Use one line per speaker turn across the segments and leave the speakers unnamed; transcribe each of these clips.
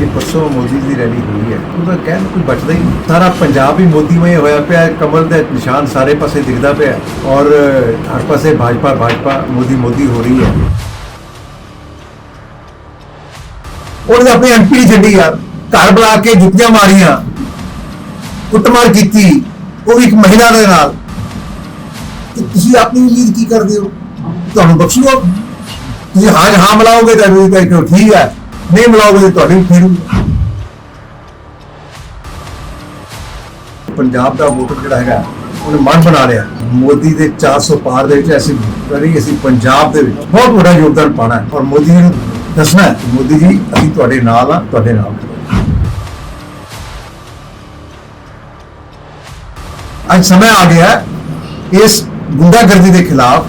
ਜਿਹੜੀ ਪਰਸੋਂ ਮੋਦੀ ਦੀ ਰੈਲੀ ਹੋਈ ਹੈ ਉਹਦਾ ਕਹਿਣ ਕੋਈ ਬਚਦਾ ਹੀ ਨਹੀਂ। ਸਾਰਾ ਪੰਜਾਬ ਹੀ ਮੋਦੀਮਈ ਹੋਇਆ ਪਿਆ, ਕਮਲ ਦੇ ਨਿਸ਼ਾਨ ਸਾਰੇ ਪਾਸੇ ਦਿਖਦਾ ਪਿਆ ਔਰ ਹਰ ਪਾਸੇ ਭਾਜਪਾ ਭਾਜਪਾ, ਮੋਦੀ ਮੋਦੀ ਹੋ ਰਹੀ ਹੈ। ਉਹਨੇ ਆਪਣੇ ਐਮਪੀ ਛੱਡੀ ਯਾਰ ਘਰ ਬੁਲਾ ਕੇ ਜੁੱਤੀਆਂ ਮਾਰੀਆਂ, ਕੁੱਟਮਾਰ ਕੀਤੀ, ਉਹ ਵੀ ਇੱਕ ਮਹਿਲਾ ਦੇ ਨਾਲ। ਤੁਸੀਂ ਆਪਣੀ ਉਮੀਦ ਕੀ ਕਰਦੇ ਹੋ? ਤੁਹਾਨੂੰ ਬਖਸ਼ੂਗਾ ਤੁਸੀਂ ਹਾਂ ਹਾਂ ਮਿਲਾਓਗੇ ਤਾਂ ਠੀਕ ਹੈ। ਨਹੀਂ ਮਿਲਾਓਗੇ ਤਾਂ ਤੁਹਾਡੇ ਵੀ ਫੇਰੂ ਪੰਜਾਬ ਦਾ ਵੋਟਰ ਜਿਹੜਾ ਹੈਗਾ, ਉਹਨੇ ਮਨ ਬਣਾ ਲਿਆ। ਮੋਦੀ ਦੇ 400 ਪਾਰ ਦੇ ਵਿੱਚ ਅਸੀਂ ਕਰੀ, ਅਸੀਂ ਪੰਜਾਬ ਦੇ ਵਿੱਚ ਬਹੁਤ ਵੱਡਾ ਯੋਗਦਾਨ ਪਾਣਾ ਹੈ। ਔਰ ਮੋਦੀ ਜੀ ਨੂੰ ਦੱਸਣਾ ਹੈ, ਮੋਦੀ ਜੀ, ਅਸੀਂ ਤੁਹਾਡੇ ਨਾਲ ਆ ਤੁਹਾਡੇ ਨਾਲ ਅੱਜ ਸਮਾਂ ਆ ਗਿਆ ਇਸ ਗੁੰਡਾਗਰਦੀ ਦੇ ਖਿਲਾਫ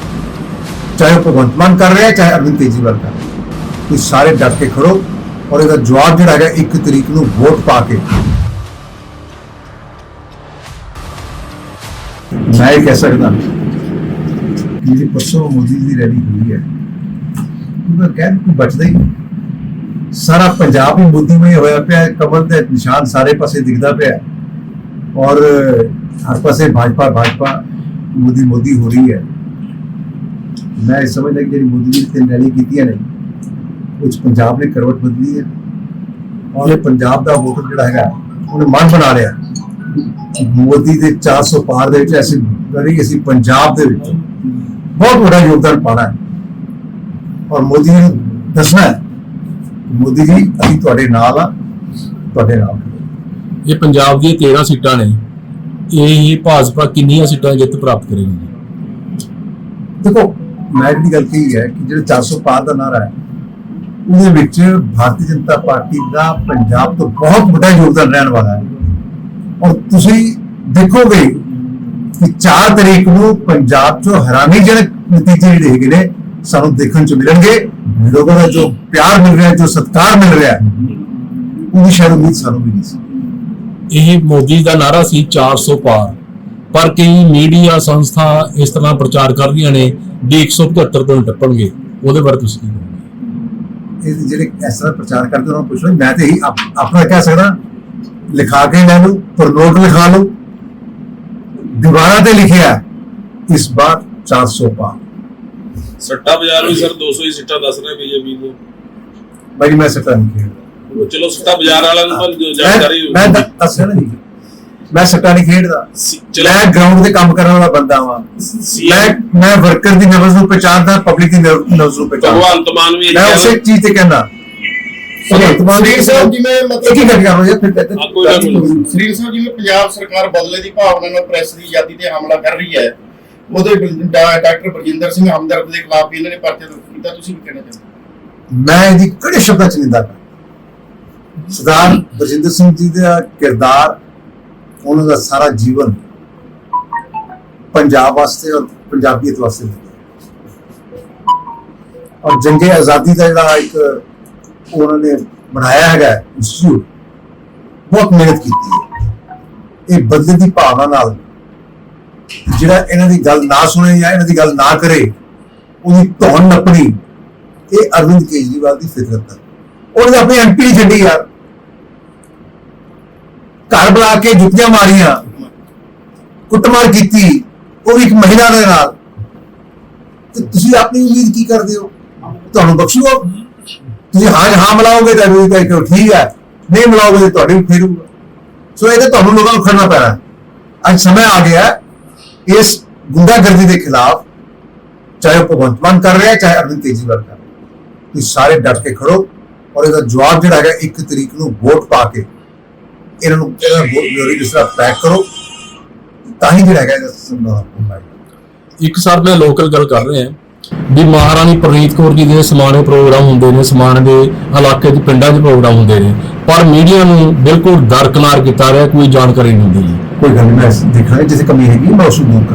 ਚਾਹੇ ਉਹ ਭਗਵੰਤ ਮਾਨ ਕਰ ਰਿਹਾ ਚਾਹੇ ਅਰਵਿੰਦ ਕੇਜਰੀਵਾਲ ਕਰ ਰਿਹਾ ਹੈ। ਸਾਰੇ ਡਟ ਕੇ ਖੜੋ ਔਰ ਇਹਦਾ ਜਵਾਬ ਜਿਹੜਾ ਹੈਗਾ ਇੱਕ ਤਰੀਕ ਨੂੰ ਵੋਟ ਪਾ ਕੇ। ਮੈਂ ਇਹ ਕਹਿ ਸਕਦਾ ਜਿਹੜੀ ਪਰਸੋਂ ਮੋਦੀ ਦੀ ਰੈਲੀ ਹੋਈ ਹੈ, ਉਹਦਾ ਕਹਿਣ ਕੋਈ ਬਚਦਾ ਹੀ ਸਾਰਾ ਪੰਜਾਬ ਹੀ ਮੋਦੀਮਈ ਹੋਇਆ ਪਿਆ, ਕਮਲ ਦੇ ਨਿਸ਼ਾਨ ਸਾਰੇ ਪਾਸੇ ਦਿਖਦਾ ਪਿਆ। ਔਰ ਹਰ ਪਾਸੇ ਭਾਜਪਾ ਭਾਜਪਾ ਮੋਦੀ ਮੋਦੀ ਹੋ ਰਹੀ ਹੈ। ਮੈਂ ਇਹ ਸਮਝਦਾ ਕਿ ਜਿਹੜੀ ਮੋਦੀ ਜੀ ਨੇ ਰੈਲੀ ਕੀਤੀਆਂ ਨੇ ਕੁਝ ਪੰਜਾਬ ਨੇ ਕਰਵਟ ਬਦਲੀ ਹੈ ਔਰ ਇਹ ਪੰਜਾਬ ਦਾ ਵੋਟਰ ਜਿਹੜਾ ਹੈਗਾ ਉਹਨੇ ਮਨ ਬਣਾ ਲਿਆ। ਕਿ ਮੋਦੀ ਦੇ 400 ਪਾਰ ਦੇ ਵਿੱਚ ਅਸੀਂ ਕਰੀ ਅਸੀਂ ਪੰਜਾਬ ਦੇ ਵਿੱਚ। ਬਹੁਤ ਵੱਡਾ ਯੋਗਦਾਨ ਪਾਣਾ ਹੈ। ਔਰ ਮੋਦੀ ਨੂੰ ਦੱਸਣਾ ਹੈ ਮੋਦੀ ਜੀ ਅਸੀਂ ਤੁਹਾਡੇ ਨਾਲ ਆ ਤੁਹਾਡੇ ਨਾਲ।
ਇਹ ਪੰਜਾਬ ਦੀਆਂ 13 ਸੀਟਾਂ ਨੇ ਇਹ ਭਾਜਪਾ ਕਿੰਨੀਆਂ ਸੀਟਾਂ ਜਿੱਤ ਪ੍ਰਾਪਤ ਕਰੇਗੀ?
ਦੇਖੋ ਮੈਂ ਜਿਹੜੀ ਗੱਲ ਕਹੀ ਹੈ ਕਿ ਜਿਹੜੇ 400 ਪਾਰ ਦਾ ਨਾਰਾ ਹੈ ਉਹਦੇ ਵਿੱਚ ਭਾਰਤੀ ਜਨਤਾ ਪਾਰਟੀ ਦਾ ਪੰਜਾਬ ਤੋਂ ਬਹੁਤ ਵੱਡਾ ਯੋਗਦਾਨ ਰਹਿਣ ਵਾਲਾ ਹੈ। ਔਰ ਤੁਸੀਂ ਦੇਖੋਗੇ ਕਿ 4 ਤਰੀਕ ਨੂੰ ਪੰਜਾਬ 'ਚੋਂ ਹੈਰਾਨੀਜਨਕ ਨਤੀਜੇ ਜਿਹੜੇ ਹੈਗੇ ਨੇ, ਸਾਨੂੰ ਦੇਖਣ 'ਚ ਮਿਲਣਗੇ। ਲੋਕਾਂ ਦਾ ਜੋ ਪਿਆਰ ਮਿਲ ਰਿਹਾ, ਜੋ ਸਤਿਕਾਰ ਮਿਲ ਰਿਹਾ ਹੈ ਉਹਦੀ ਸ਼ਾਇਦ ਉਮੀਦ ਸਾਨੂੰ ਵੀ ਨਹੀਂ ਸੀ।
ਇਹ ਮੋਦੀ ਦਾ ਨਾਰਾ ਸੀ 400 ਪਾਰ। ਪਰ ਕਈ ਮੀਡੀਆ ਸੰਸਥਾ ਇਸ ਤਰ੍ਹਾਂ ਪ੍ਰਚਾਰ ਕਰ ਰਹੀਆਂ ਨੇ ਵੀ 175 ਤੋਂ ਟੱਪਣਗੇ। ਉਹਦੇ ਬਾਰੇ ਤੁਸੀਂ ਕੀ ਕਹੋਗੇ?
ਇਹ ਜਿਹੜੇ ਇਸ ਤਰ੍ਹਾਂ ਪ੍ਰਚਾਰ ਕਰਦੇ ਉਹਨਾਂ ਨੂੰ ਪੁੱਛ ਲਓ ਮੈਂ ਤੇ ਹੀ ਆਪ- ਆਪਣਾ ਕਹਿ ਸਕਦਾ ਲਿਖਾ ਕੇ ਲੈ ਲਓ ਪਰ ਨੋਟ ਲਿਖਾ ਲਓ। ਦੀਵਾਰਾਂ ਤੇ ਲਿਖਿਆ ਇਸ ਬਾਰ 400 ਪਾ
ਸੱਟਾ ਬਾਜ਼ਾਰ ਵੀ ਸਰ 200 ਹੀ ਸੀਟਾਂ ਦੱਸ ਰਹੇ ਬੀਜੇਪੀ ਨੂੰ।
ਬਾਈ ਮੈਂ ਸੱਟਾ ਨਹੀਂ ਖੇਡਦਾ।
ਚਲੋ ਸੱਟਾ ਬਾਜ਼ਾਰ ਵਾਲਿਆਂ ਨੂੰ ਤਾਂ ਜਾਣਕਾਰੀ
ਮੈਂ ਦੱਸਿਆ ਨਾ ਜੀ। ਮੈਂ ਸੱਟਾ ਨਹੀਂ ਖੇਡਦਾ। ਮੈਂ ਗਰਾਊਂਡ ਤੇ ਕੰਮ ਕਰਨ ਵਾਲਾ ਬੰਦਾ ਵਾਂ। ਮੈਂ ਮੈਂ ਵਰਕਰ ਦੀ ਨਬਜ਼ ਨੂੰ ਪਛਾਣਦਾ ਪਬਲਿਕ ਦੀ ਨਬਜ਼ ਨੂੰ ਪਛਾਣਦਾ।
ਭਗਵੰਤ ਮਾਨ ਵੀ
ਮੈਂ ਉਸੇ ਚੀਜ਼ ਤੇ ਕਹਿੰਦਾ। ਭਗਵੰਤ ਮਾਨ
ਸ੍ਰੀ ਸਾਹਿਬ ਜਿਵੇਂ
ਹੀ
ਮਤਲਬ
ਗੱਲ ਕਰ ਰਿਹਾ ਫਿਰ
ਹਾਂ, ਕੋਈ ਗੱਲ ਨਹੀਂ।
ਸ੍ਰੀ ਸਾਹਿਬ ਜਿਵੇਂ ਪੰਜਾਬ ਸਰਕਾਰ ਬਦਲੇ ਦੀ ਭਾਵਨਾ ਨਾਲ ਪ੍ਰੈਸ ਦੀ ਆਜ਼ਾਦੀ ਤੇ ਹਮਲਾ ਕਰ ਰਹੀ ਹੈ ਉਹਦੇ ਡਾਕਟਰ ਬਰਜਿੰਦਰ ਸਿੰਘ ਹਮਦਰਦ ਦੇ ਖਿਲਾਫ ਵੀ ਇਹਨਾਂ ਨੇ ਪਰਚਾ ਕੀਤਾ ਤੁਸੀਂ ਕੀ ਕਹਿਣਾ ਚਾਹੁੰਦੇ ਹੋ?
ਮੈਂ ਇਹਦੀ ਕਿਹੜੇ ਸ਼ਬਦਾਂ ਚ ਨਿੰਦਾ ਸਰਦਾਰ ਬਰਜਿੰਦਰ ਸਿੰਘ ਜੀ ਦਾ ਕਿਰਦਾਰ ਉਹਨਾਂ ਦਾ ਸਾਰਾ ਜੀਵਨ ਪੰਜਾਬ ਵਾਸਤੇ ਔਰ ਪੰਜਾਬੀਅਤ ਵਾਸਤੇ ਔਰ ਜੰਗੇ ਆਜ਼ਾਦੀ ਦਾ ਜਿਹੜਾ ਇੱਕ ਉਹਨਾਂ ਨੇ ਬਣਾਇਆ ਹੈਗਾ ਇੰਸਟੀਚਿਊਟ ਬਹੁਤ ਮਿਹਨਤ ਕੀਤੀ ਹੈ। ਇਹ ਬਦਲੇ ਦੀ ਭਾਵਨਾ ਨਾਲ ਜਿਹੜਾ ਇਹਨਾਂ ਦੀ ਗੱਲ ਨਾ ਸੁਣੇ ਜਾਂ ਇਹਨਾਂ ਦੀ ਗੱਲ ਨਾ ਕਰੇ, ਉਹਦੀ ਧੌਣ ਨੱਪਣੀ, ਇਹ ਅਰਵਿੰਦ ਕੇਜਰੀਵਾਲ ਦੀ ਫਿਤਰਤ ਹੈ। ਉਹਨੇ ਆਪਣੀ ਐਮਪੀ ਛੱਡੀ ਯਾਰ। ਘਰ ਬੁਲਾ ਕੇ ਜੁੱਤੀਆਂ ਮਾਰੀਆਂ। ਕੁੱਟਮਾਰ ਕੀਤੀ, ਉਹ ਵੀ ਇੱਕ ਮਹਿਲਾ ਦੇ ਨਾਲ। ਤੇ ਤੁਸੀਂ ਆਪਣੀ ਉਮੀਦ ਕੀ ਕਰਦੇ ਹੋ? ਤੁਹਾਨੂੰ ਬਖਸ਼ੂਗਾ? ਤੁਸੀਂ ਹਾਂ ਹਾਂ ਮਿਲਾਓਗੇ ਤਾਂ ਵੀ ਕਹਿੰਦੇ ਠੀਕ ਹੈ। ਨਹੀਂ ਮਿਲਾਓਗੇ ਤਾਂ ਤੁਹਾਡੇ ਵੀ ਫੇਰੂਗਾ। ਸੋ ਇਹਦੇ ਤੁਹਾਨੂੰ ਲੋਕਾਂ ਨੂੰ ਖੜਨਾ ਪੈਣਾ। ਅੱਜ ਸਮਾਂ ਆ ਗਿਆ ਇਸ ਗੁੰਡਾਗਰਦੀ ਦੇ ਖਿਲਾਫ ਚਾਹੇ ਉਹ ਭਗਵੰਤ ਮਾਨ ਕਰ ਰਿਹਾ ਚਾਹੇ ਅਰਵਿੰਦ ਕੇਜਰੀਵਾਲ ਕਰ ਰਿਹਾ ਤੁਸੀਂ ਸਾਰੇ ਡਟ ਕੇ ਖੜੋ ਔਰ ਇਹਦਾ ਜਵਾਬ ਜਿਹੜਾ ਹੈਗਾ, ਇੱਕ ਤਰੀਕ ਨੂੰ ਵੋਟ ਪਾ ਕੇ ਇਹਨਾਂ ਨੂੰ ਇਹਨਾਂ ਵੋਟ ਜਿਸ ਤਰ੍ਹਾਂ ਪੈਕ ਕਰੋ। ਤਾਂ ਹੀ ਜਿਹੜਾ ਹੈਗਾ ਇਹਦਾ ਸੰਭਾਵਨਾ ਹੋਣਾ ਹੈ
ਇੱਕ ਸਰ ਮੈਂ ਲੋਕਲ ਗੱਲ ਕਰ ਰਿਹਾ ਵੀ ਮਹਾਰਾਣੀ ਪ੍ਰਨੀਤ ਕੌਰ ਜੀ ਦੇ ਸਮਾਣੇ ਪ੍ਰੋਗਰਾਮ ਹੁੰਦੇ ਨੇ ਸਮਾਣੇ ਦੇ ਇਲਾਕੇ ਦੇ ਪਿੰਡਾਂ 'ਚ ਪ੍ਰੋਗਰਾਮ ਹੁੰਦੇ ਨੇ। ਪਰ ਮੀਡੀਆ ਨੂੰ ਬਿਲਕੁਲ ਦਰਕਨਾਰ ਕੀਤਾ ਰਿਹਾ ਕੋਈ ਜਾਣਕਾਰੀ ਨਹੀਂ ਹੁੰਦੀ। ਜੀ
ਕੋਈ ਗੱਲ ਨਹੀਂ ਮੈਂ ਦੇਖਣਾ ਜਿੱਥੇ ਕਮੀ ਹੈਗੀ ਮੈਂ ਉਸ ਨੂੰ ਦੂਰ